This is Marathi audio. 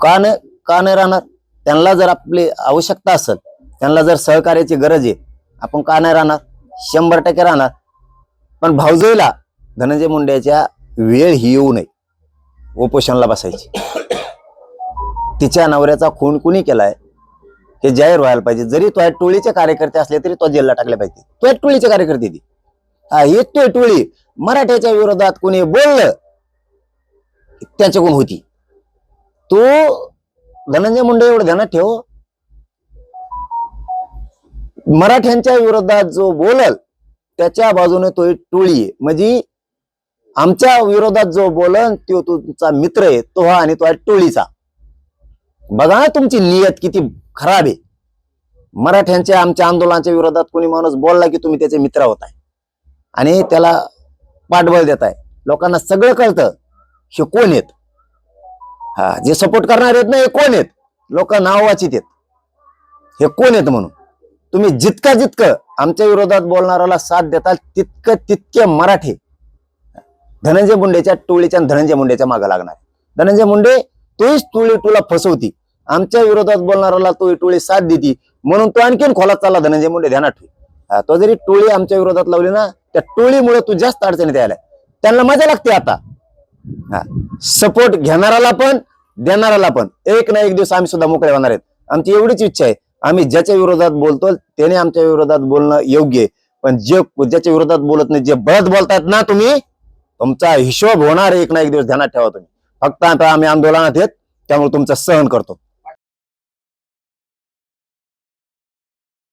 का न का नाही राहणार त्यांना जर आपली आवश्यकता असेल त्यांना जर सहकार्याची गरज आहे आपण का नाही राहणार शंभर टक्के राहणार. पण भाऊजईला धनंजय मुंडेच्या वेळ ही येऊ नये. उपोषणला बसायची. तिच्या नवऱ्याचा खून कुणी केलाय हे जाहीर व्हायला पाहिजे. जरी तो टोळीचे कार्यकर्ते असले तरी तो जेलला टाकले पाहिजे. तो टोळीचे कार्यकर्ते ती हा तो टोळी मराठ्याच्या विरोधात कोणी बोललं त्याच्याकडून होती. तो धनंजय मुंडे एवढं ध्यानात ठेव. मराठ्यांच्या विरोधात जो बोलल त्याच्या बाजूने तो एक टोळी आहे. म्हणजे आमच्या विरोधात जो बोलन तो तुमचा मित्र आहे तो हा आणि तो आहे टोळीचा. बघा ना तुमची नियत किती खराब आहे. मराठ्यांच्या आमच्या आंदोलनाच्या विरोधात कोणी माणूस बोलला की तुम्ही त्याचे मित्र होताय. आणि त्याला पाठबळ देताय. लोकांना सगळं कळतं हे कोण येत हा जे सपोर्ट करणार आहेत ना हे कोण आहेत? लोक नाव वाचित आहेत. हे कोण आहेत म्हणून? तुम्ही जितकं जितकं आमच्या विरोधात बोलणाऱ्याला साथ देताल तितकं तितके मराठे धनंजय मुंडेच्या टोळीच्या धनंजय मुंडेच्या मागे लागणार धनंजय मुंडे तोच टोळी तुला फसवती. आमच्या विरोधात बोलणाऱ्याला तो टोळी साथ देती म्हणून तो आणखीन खोलात चालला धनंजय मुंडे ध्यानात ठेव. हा, तो जरी टोळी आमच्या विरोधात लावली ना त्या टोळीमुळे तू जास्त अडचणीत यायला त्यांना मजा लागते आता. हा सपोर्ट घेणाराला पण देणाराला पण. एक ना एक दिवस आम्ही सुद्धा मोकळे होणार आहेत. आमची एवढीच इच्छा आहे. आम्ही ज्याच्या विरोधात बोलतो त्याने आमच्या विरोधात बोलणं योग्य आहे. पण जे ज्याच्या विरोधात बोलत नाही जे बळत बोलतायत ना तुम्ही तुमचा हिशोब होणार आहे एक ना एक दिवस ध्यानात ठेवा तुम्ही. फक्त आता आम्ही आंदोलनात येत त्यामुळे तुमचं सहन करतो.